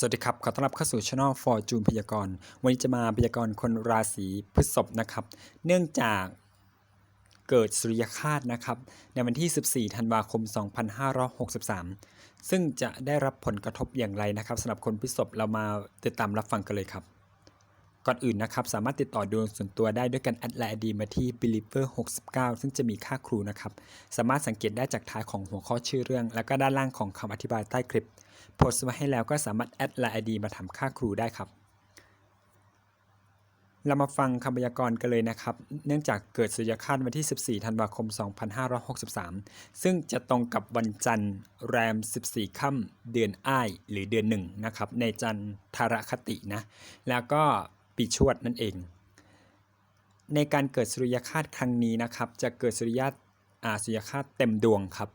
สวัสดีครับ ขอต้อนรับเข้าสู่ช่องฟอร์จูนพยากรณ์ วันนี้จะมาพยากรณ์คนราศีพฤษภนะครับ เนื่องจากเกิดสุริยคาตนะครับ ในวันที่ 14 ธันวาคม 2563 ซึ่งจะได้รับผลกระทบอย่างไรนะครับสำหรับคนพฤษภเรามาติดตามรับฟังกันเลยครับ ก่อนอื่นนะครับ สามารถติดต่อดวงส่วนตัวได้ด้วยกันแอดไลน์ดีมาที่ believer 69 ซึ่งจะมีค่าครูนะครับ สามารถสังเกตได้จากท้ายของหัวข้อชื่อเรื่อง แล้วก็ด้านล่างของคำอธิบายใต้คลิปโพสต์ไว้ให้แล้วก็สามารถแอดไลน์ดีมาถามค่าครูได้ครับเรามาฟังคำพยากรณ์กันเลยนะครับ เนื่องจากเกิดสุริยคาสวันที่ 14 ธันวาคม 2563 ซึ่งจะตรงกับวันจันทร์แรม 14 ค่ำเดือนอ้าย หรือเดือนหนึ่งนะครับ ในจันทรคตินะ แล้วก็ ปีชวดนั่นเอง ในการเกิดสุริยคราสครั้งนี้นะครับ จะเกิดสุริยะอาสุริยคราสเต็มดวงครับ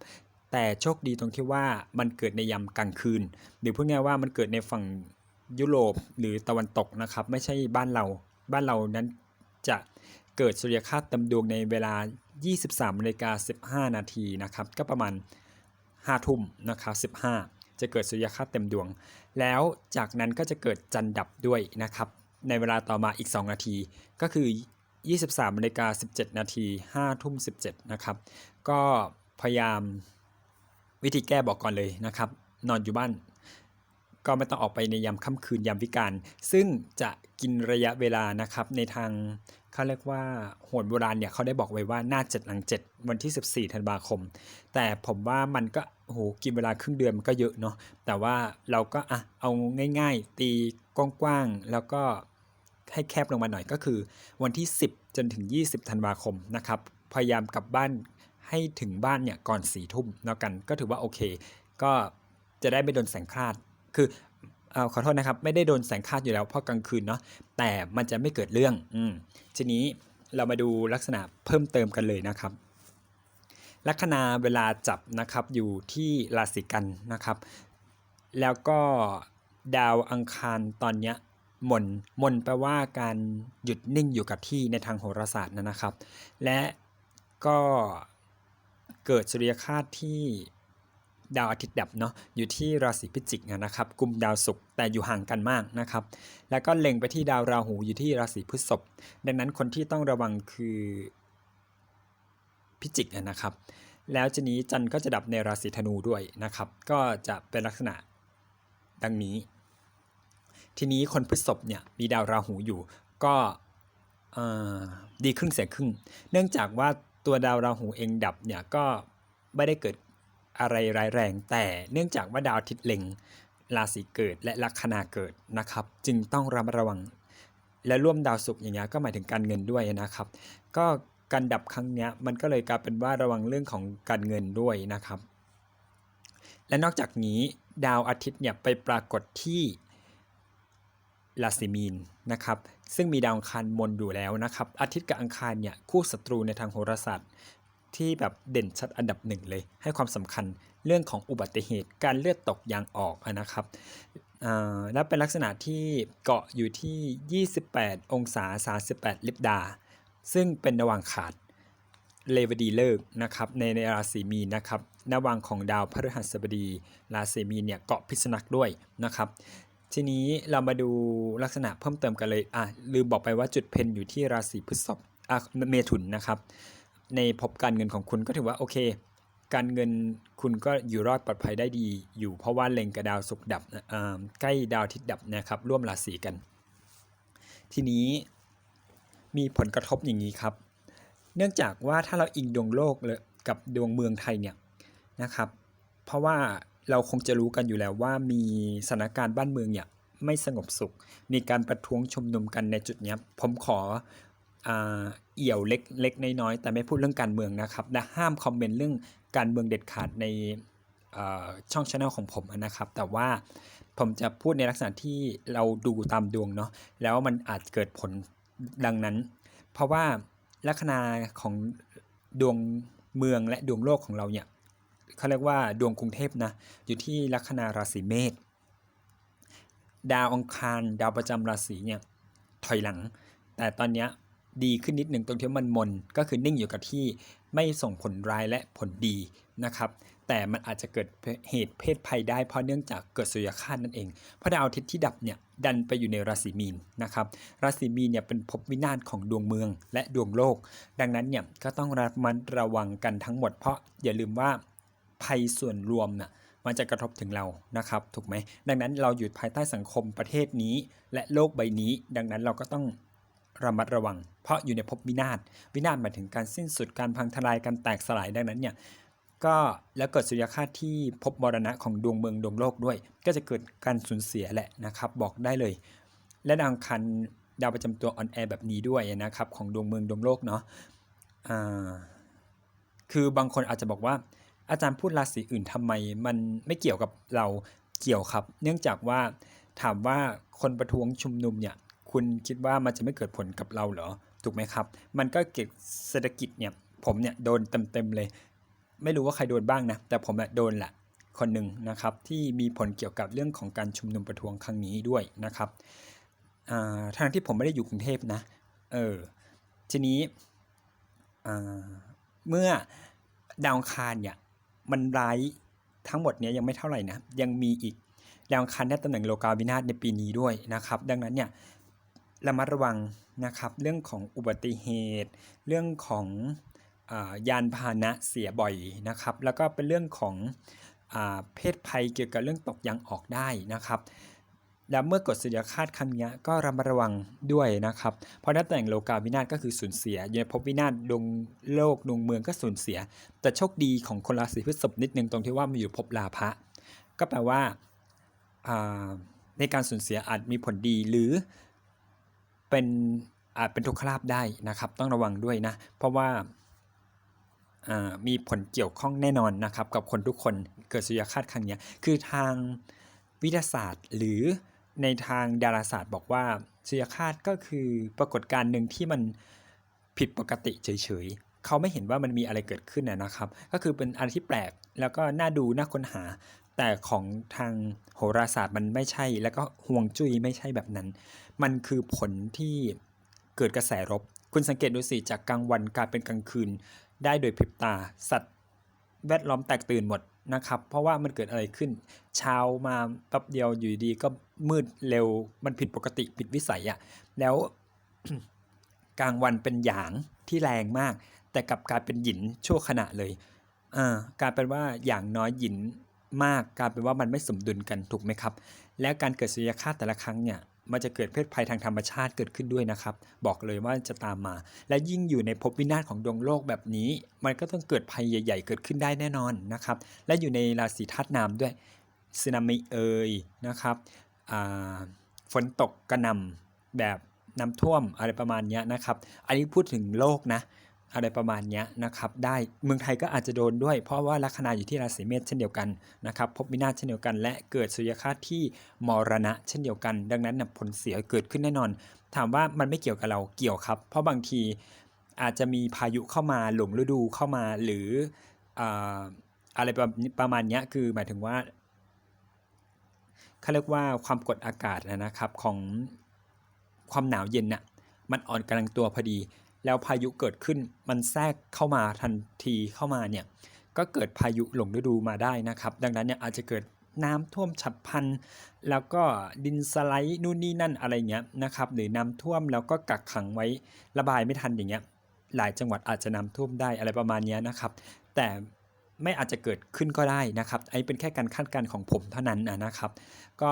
แต่โชคดีตรงที่ว่ามันเกิดในยามกลางคืน หรือพูดง่ายว่ามันเกิดในฝั่งยุโรปหรือตะวันตกนะครับ ไม่ใช่บ้านเรา บ้านเรานั้นจะเกิดสุริยคราสเต็มดวงในเวลา 23นาฬิกา15 นาทีนะครับ ก็ประมาณ 5 ทุ่มนะครับ15 จะเกิดสุริยคราสเต็มดวง แล้วจากนั้นก็จะเกิดจันทร์ดับด้วยนะครับ ในเวลาต่อมาอีก 2 นาที ก็คือ 23นาฬิกา17 นาที 5 ทุ่ม 17 นะครับ ก็พยายามวิธีแก้บอกก่อนเลยนะครับ นอนอยู่บ้าน ก็ไม่ต้องออกไปในยามค่ำคืนยามวิการ ซึ่งจะกินระยะเวลานะครับ ในทางเขาเรียกว่าโหนโบราณเนี่ยเขาได้บอกไว้ว่าหน้าเจ็ดหลังเจ็ดวันที่ 14ธันวาคม แต่ผมว่ามันก็โอ้โหกินเวลาครึ่งเดือนมันก็เยอะเนาะแต่ว่าเราก็อะเอาง่าย ๆ ตีกว้างๆแล้วก็ ให้แคบลงมาหน่อยก็คือ วันที่ 10 จนถึง 20 ธันวาคมนะครับ พยายามกลับบ้านให้ถึงบ้านเนี่ยก่อนสี่ทุ่มแล้วกันก็ถือว่าโอเค ก็จะได้ไม่โดนแสงคลาด คือเออขอโทษนะครับ ไม่ได้โดนแสงคลาดอยู่แล้วเพราะกลางคืนเนาะแต่มันจะไม่เกิดเรื่องอืมทีนี้เรามาดูลักษณะเพิ่มเติมกันเลยนะครับลัคนาเวลาจับนะครับอยู่ที่ราศีกันนะครับ แล้วก็ดาวอังคารตอนเนี้ย มนมนแปลว่าการหยุดนิ่งอยู่กับที่ในทางโหราศาสตร์นะครับ และก็เกิดสุริยคาสที่ดาวอาทิตย์ดับเนาะอยู่ที่ราศีพิจิกนะครับกลุ่มดาวศุกร์แต่อยู่ห่างกันมากนะครับ แล้วก็เล็งไปที่ดาวราหูอยู่ที่ราศีพฤษภดังนั้นคนที่ต้องระวังคือพิจิกนะครับ แล้วทีนี้จันทร์ก็จะดับในราศีธนูด้วยนะครับ ก็จะเป็นลักษณะดังนี้ ทีนี้คนพฤษภเนี่ยมีดาวราหูอยู่ ก็ดีครึ่งเสียครึ่ง เนื่องจากว่าตัวดาวราหูเองดับเนี่ยก็ไม่ได้เกิดอะไรร้ายแรง แต่เนื่องจากว่าดาวทิตเล็งราศีเกิดและลัคนาเกิดนะครับ จึงต้องระมัดระวัง และร่วมดาวศุกร์อย่างเงี้ยก็หมายถึงการเงินด้วยนะครับ ก็การดับครั้งเนี้ยมันก็เลยกลายเป็นว่าระวังเรื่องของการเงินด้วยนะครับ และนอกจากนี้ดาวอาทิตย์เนี่ยไปปรากฏที่ ราศีมีนนะครับซึ่งมีดาวอังคารมนอยู่แล้วนะครับ อาทิตย์กับอังคารเนี่ยคู่ศัตรูในทางโหราศาสตร์ ที่แบบเด่นชัดอันดับหนึ่งเลย ให้ความสำคัญเรื่องของอุบัติเหตุการเลือดตกยางออกนะครับและเป็นลักษณะที่เกาะอยู่ที่ 28 องศา 38 ลิบดา ซึ่งเป็นระหว่างขาดเลวดีเลิกนะครับในในราศีมีนนะครับระว่างของดาวพฤหัสบดีราศีมีนเนี่ยเกาะพิษณักด้วยนะครับ ทีนี้เรามาดูลักษณะเพิ่มเติมกันเลยอะลืมบอกไปว่าจุดเพนอยู่ที่ราศีพฤษภอะเมถุนนะครับ ในภพการเงินของคุณก็ถือว่าโอเค การเงินคุณก็อยู่รอดปลอดภัยได้ดี อยู่เพราะว่าเล็งกับดาวศุกร์ดับใกล้ดาวอาทิตย์ดับนะครับ ร่วมราศีกัน ทีนี้มีผลกระทบอย่างนี้ครับ เนื่องจากว่าถ้าเราอิงดวงโลกเลยกับดวงเมืองไทยเนี่ยนะครับ เพราะว่า เราคงจะรู้กันอยู่แล้วว่ามีสถานการณ์บ้านเมืองเนี่ยไม่สงบสุข มีการประท้วงชุมนุมกันในจุดนี้ผมขอเอี่ยวเล็กเล็กน้อยๆแต่ไม่พูดเรื่องการเมืองนะครับ และห้ามคอมเมนต์เรื่องการเมืองเด็ดขาดในช่องช anel ของผมนะครับ แต่ว่าผมจะพูดในลักษณะที่เราดูตามดวงเนาะแล้วมันอาจเกิดผลดังนั้น เพราะว่าลัคนาของดวงเมืองและดวงโลกของเราเนี่ย เขาเรียกว่าดวงกรุงเทพนะอยู่ที่ลัคนาราศีเมษดาวอังคารดาวประจำราศีเนี่ยถอยหลัง แต่ตอนนี้ดีขึ้นนิดหนึ่งตรงที่มันมนก็คือนิ่งอยู่กับที่ไม่ส่งผลร้ายและผลดีนะครับ แต่มันอาจจะเกิดเหตุเพศภัยได้เพราะเนื่องจากเกิดสุริยคาสนั่นเองเพราะดาวอาทิตย์ที่ดับเนี่ยดันไปอยู่ในราศีมีนนะครับ ราศีมีนเนี่ยเป็นภพวินาศของดวงเมืองและดวงโลก ดังนั้นเนี่ยก็ต้องระมัดระวังกันทั้งหมดเพราะอย่าลืมว่า ภัยส่วนรวมน่ะมันจะกระทบถึงเรานะครับ ถูกไหม ดังนั้นเราอยู่ภายใต้สังคมประเทศนี้ และโลกใบนี้ ดังนั้นเราก็ต้องระมัดระวัง เพราะอยู่ในภพวินาศวินาศหมายถึงการสิ้นสุดการพังทลายการแตกสลายดังนั้นเนี่ยก็แล้วเกิดสุริยคาที่พบมรณะของดวงเมืองดวงโลกด้วย ก็จะเกิดการสูญเสียแหละนะครับ บอกได้เลย และดาวคันดาวประจำตัวออนแอร์แบบนี้ด้วยนะครับ ของดวงเมืองดวงโลกเนาะอ่าคือบางคนอาจจะบอกว่า อาจารย์พูดราศีอื่นทำไม มันไม่เกี่ยวกับเราเกี่ยวครับ เนื่องจากว่าถามว่าคนประท้วงชุมนุมเนี่ย คุณคิดว่ามันจะไม่เกิดผลกับเราเหรอ ถูกไหมครับ มันก็เกิดเศรษฐกิจเนี่ย ผมเนี่ยโดนเต็มๆเลย ไม่รู้ว่าใครโดนบ้างนะ แต่ผมอะโดนแหละคนหนึ่งนะครับที่มีผลเกี่ยวกับเรื่องของการชุมนุมประท้วงครั้งนี้ด้วยนะครับอ่าทางที่ผมไม่ได้อยู่กรุงเทพนะ เออ ทีนี้อ่าเมื่อดาวคารเนี่ย มันร้ายทั้งหมดเนี้ยยังไม่เท่าไหร่นะยังมีอีกดาวอังคารได้ตำแหน่งโลกาวินาศในปีนี้ด้วยนะครับ ดังนั้นเนี่ยระมัดระวังนะครับเรื่องของอุบัติเหตุ เรื่องของอยานพาหนะเสียบ่อยนะครับ แล้วก็เป็นเรื่องของอเพศภัยเกี่ยวกับเรื่องตกยางออกได้นะครับ แล้วเมื่อกดสุริยคาสครั้งนี้ก็ระมัดระวังด้วยนะครับ เพราะน้าแต่งโลกาวินาศก็คือสูญเสียอยู่ในภพวินาศดวงโลกดวงเมืองก็สูญเสีย แต่โชคดีของคนราศีพฤษภนิดนึงตรงที่ว่ามันอยู่ภพลาภะก็แปลว่าในการสูญเสียอาจมีผลดีหรือเป็นอาจเป็นทุกขลาภได้นะครับ ต้องระวังด้วยนะ เพราะว่ามีผลเกี่ยวข้องแน่นอนนะครับ กับคนทุกคนเกิดสุริยคาสครั้งนี้คือทางวิทยาศาสตร์หรือ ในทางดาราศาสตร์บอกว่าสุริยคาสก็คือปรากฏการณ์หนึ่งที่มันผิดปกติเฉยๆ เขาไม่เห็นว่ามันมีอะไรเกิดขึ้นนะนะครับ ก็คือเป็นอะไรที่แปลกแล้วก็น่าดูน่าค้นหา แต่ของทางโหราศาสตร์มันไม่ใช่ แล้วก็ห่วงจุ้ยไม่ใช่แบบนั้น มันคือผลที่เกิดกระแสรบ คุณสังเกตดูสิจากกลางวันกลายเป็นกลางคืน ได้โดยพริบตา สัตว์ แวดล้อมแตกตื่นหมด นะครับ เพราะว่ามันเกิดอะไรขึ้น เช้ามาแป๊บเดียวอยู่ดีก็มืดเร็วมันผิดปกติผิดวิสัยอะ่ะแล้วกลางวันเป็นหยางที่แรงมาก แต่กลับกลายเป็นหยินชั่วขณะเลยอ่ากลายเป็นว่าอย่างน้อยหยินมากกลายเป็นว่ามันไม่สมดุลกันถูกไหมครับ และการเกิดสุริยคาสแต่ละครั้งเนี่ย มันจะเกิดเพศภัยทางธรรมชาติเกิดขึ้นด้วยนะครับ บอกเลยว่าจะตามมา และยิ่งอยู่ในภพวินาศของดวงโลกแบบนี้ มันก็ต้องเกิดภัยใหญ่ ๆ เกิดขึ้นได้แน่นอนนะครับ และอยู่ในราศีธาตุน้ำด้วยสึนามิเอยนะครับฝนตกกระหน่ำแบบน้ำท่วมอะไรประมาณนี้นะครับ อันนี้พูดถึงโลกนะ อะไรประมาณนี้นะครับ ได้เมืองไทยก็อาจจะโดนด้วย เพราะว่าลัคนาอยู่ที่ราศีเมษเช่นเดียวกันนะครับพบวินาศเช่นเดียวกัน และเกิดสุริยคาที่มรณะเช่นเดียวกัน ดังนั้นนะผลเสียเกิดขึ้นแน่นอน ถามว่ามันไม่เกี่ยวกับเราเกี่ยวครับ เพราะบางทีอาจจะมีพายุเข้ามาหลงฤดูเข้ามาหรืออะไรประมาณนี้คือหมายถึงว่าเขาเรียกว่าความกดอากาศนะครับของความหนาวเย็นน่ะมันอ่อนกำลังตัวพอดี แล้วพายุเกิดขึ้นมันแทรกเข้ามาทันทีเข้ามาเนี่ยก็เกิดพายุหลงฤดูมาได้นะครับ ดังนั้นเนี่ยอาจจะเกิดน้ำท่วมฉับพลัน แล้วก็ดินสไลด์นู่นนี่นั่นอะไรเงี้ยนะครับ หรือน้ำท่วมแล้วก็กักขังไว้ระบายไม่ทันอย่างเงี้ย หลายจังหวัดอาจจะน้ำท่วมได้อะไรประมาณนี้นะครับ แต่ไม่อาจจะเกิดขึ้นก็ได้นะครับไอ้เป็นแค่การคาดการณ์ของผมเท่านั้นนะครับ ก็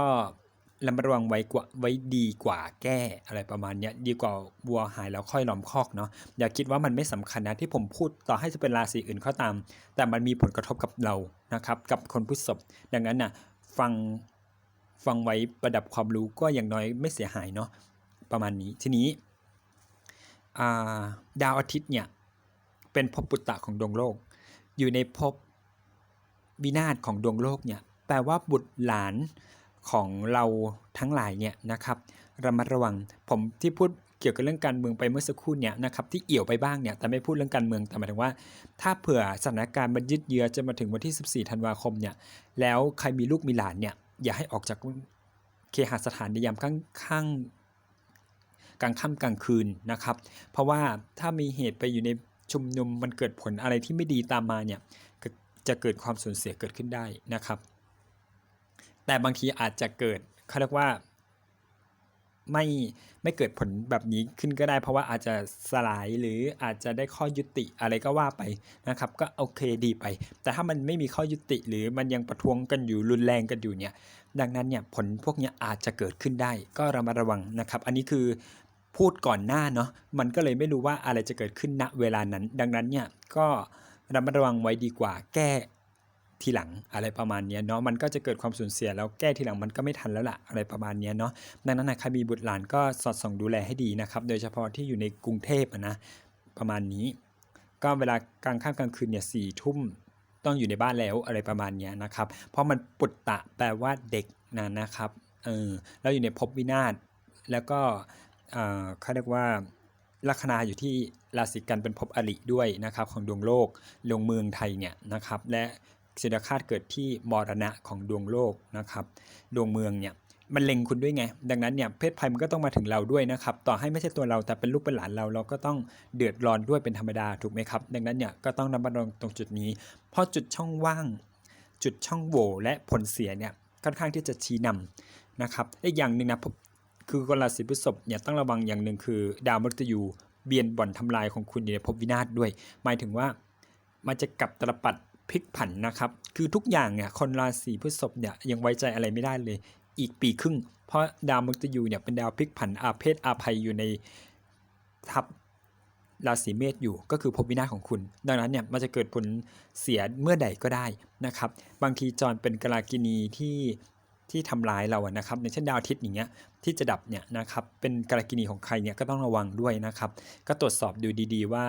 ระมัดระวังไว้กว่าไว้ดีกว่าแก้อะไรประมาณเนี้ยดีกว่าวัวหายแล้วค่อยล้อมคอกเนาะอย่าคิดว่ามันไม่สำคัญนะที่ผมพูดต่อให้จะเป็นราศีอื่นก็ตาม แต่มันมีผลกระทบกับเรานะครับ กับคนพฤษภดังนั้นนะ่ะฟังฟังไว้ประดับความรู้ก็อย่างน้อยไม่เสียหายเนาะประมาณนี้ทีนี้าดาวอาทิตย์เนี่ยเป็นภพปุตตะของดวงโลก อยู่ในภพวินาศของดวงโลกเนี่ยแปลว่าบุตรหลาน ของเราทั้งหลายเนี่ยนะครับระมัดระวังผมที่พูดเกี่ยวกับเรื่องการเมืองไปเมื่อสักครู่เนี่ยนะครับที่เอี่ยวไปบ้างเนี่ยแต่ไม่พูดเรื่องการเมืองแต่หมายถึงว่า ถ้าเผื่อสถานการณ์มันยืดเยื้อจะมาถึงวันที่ 14 ธันวาคมเนี่ยแล้วใครมีลูกมีหลานเนี่ยอย่าให้ออกจากเคหสถานในยามข้างข้างกลางค่ำกลางคืนนะครับ เพราะว่าถ้ามีเหตุไปอยู่ในชุมนุมมันเกิดผลอะไรที่ไม่ดีตามมาเนี่ยจะเกิดความสูญเสียเกิดขึ้นได้นะครับ แต่บางทีอาจจะเกิดเขาเรียกว่าไม่ไม่เกิดผลแบบนี้ขึ้นก็ได้ เพราะว่าอาจจะสลายหรืออาจจะได้ข้อยุติอะไรก็ว่าไปนะครับ ก็โอเคดีไป แต่ถ้ามันไม่มีข้อยุติหรือมันยังประท้วงกันอยู่รุนแรงกันอยู่เนี่ย ดังนั้นเนี่ยผลพวกนี้อาจจะเกิดขึ้นได้ ก็ระมัดระวังนะครับ อันนี้คือพูดก่อนหน้าเนาะมันก็เลยไม่รู้ว่าอะไรจะเกิดขึ้นณเวลานั้น ดังนั้นเนี่ยก็ระมัดระวังไว้ดีกว่า แก้ ทีหลังอะไรประมาณนี้เนาะมันก็จะเกิดความสูญเสียแล้วแก้ทีหลังมันก็ไม่ทันแล้วล่ะอะไรประมาณนี้เนาะดังนั้นนะใครมีบุตรหลานก็สอดส่องดูแลให้ดีนะครับ โดยเฉพาะที่อยู่ในกรุงเทพนะประมาณนี้ ก็เวลากลางค่ำกลางคืนเนี่ยสี่ทุ่มต้องอยู่ในบ้านแล้วอะไรประมาณนี้นะครับ เพราะมันปุตตะแปลว่าเด็กนะนะครับเออแล้วอยู่ในภพวินาศแล้วก็เออเขาเรียกว่าลัคนาอยู่ที่ราศีกันเป็นภพอริด้วยนะครับของดวงโลกดวงเมืองไทยเนี่ยนะครับ และ เสดคาตเกิดที่มรณะของดวงโลกนะครับ ดวงเมืองเนี่ยมันเล็งคุณด้วยไง ดังนั้นเนี่ยเพศภัยมันก็ต้องมาถึงเราด้วยนะครับ ต่อให้ไม่ใช่ตัวเราแต่เป็นลูกเป็นหลานเรา เราก็ต้องเดือดร้อนด้วยเป็นธรรมดาถูกไหมครับ ดังนั้นเนี่ยก็ต้องระมัดระวังตรงจุดนี้ เพราะจุดช่องว่าง จุดช่องโหว่และผลเสียเนี่ยค่อนข้างที่จะชี้นำนะครับอีกอย่างหนึ่งนะคือคนราศีพฤษภเนี่ยต้องระวังอย่างหนึ่งคือ ดาวมฤตยูเบียนบ่อนทำลายของคุณอยู่ในภพวินาศด้วย หมายถึงว่ามันจะกลับตลปัด พลิกผันนะครับ คือทุกอย่างเนี่ยคนราศีพฤษภเนี่ยยังไว้ใจอะไรไม่ได้เลย อีกปีครึ่ง เพราะดาวมฤตยูเนี่ยเป็นดาวพลิกผันอาเพศอาภัยอยู่ในทับราศีเมษอยู่ก็คือภพวินาศของคุณ ดังนั้นเนี่ยมันจะเกิดผลเสียเมื่อใดก็ได้นะครับ บางทีจรเป็นกรากินีที่ที่ทำร้ายเราอะนะครับอย่างเช่นดาวอาทิตย์อย่างเงี้ยที่จะดับเนี่ยนะครับเป็นกรากินีของใครเนี่ยก็ต้องระวังด้วยนะครับ ก็ตรวจสอบดูดี ๆ ว่า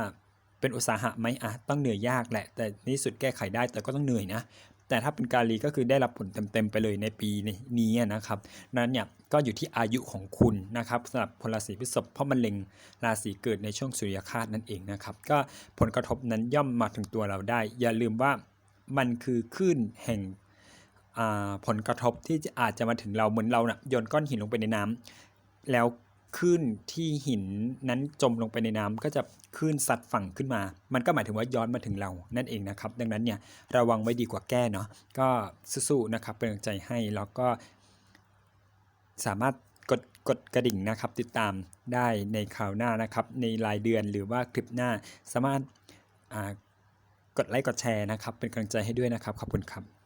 เป็นอุตสาหะไหมอะต้องเหนื่อยยากแหละ แต่ในที่สุดแก้ไขได้แต่ก็ต้องเหนื่อยนะแต่ถ้าเป็นกาลีก็คือได้รับผลเต็มๆไปเลยในปีนี้นะครับนั้นเนี่ยก็อยู่ที่อายุของคุณนะครับสำหรับพลราศีพฤษภเพราะมันเล็งราศีเกิดในช่วงสุริยคาสนั่นเองนะครับ ก็ผลกระทบนั้นย่อมมาถึงตัวเราได้ อย่าลืมว่ามันคือคลื่นแห่งอ่าผลกระทบที่จะอาจจะมาถึงเราเหมือนเรานะ่ะโยนก้อนหินลงไปในน้ำแล้ว คลื่นที่หินนั้นจมลงไปในน้ำก็จะคลื่นซัดฝั่งขึ้นมา มันก็หมายถึงว่าย้อนมาถึงเรานั่นเองนะครับ ดังนั้นเนี่ยระวังไว้ดีกว่าแก้เนาะก็สู้ๆนะครับเป็นกำลังใจให้แล้วก็สามารถกดกดกระดิ่งนะครับติดตามได้ในคราวหน้านะครับ ในรายเดือนหรือว่าคลิปหน้าสามารถกดไลค์กดแชร์นะครับ เป็นกำลังใจให้ด้วยนะครับขอบคุณครับ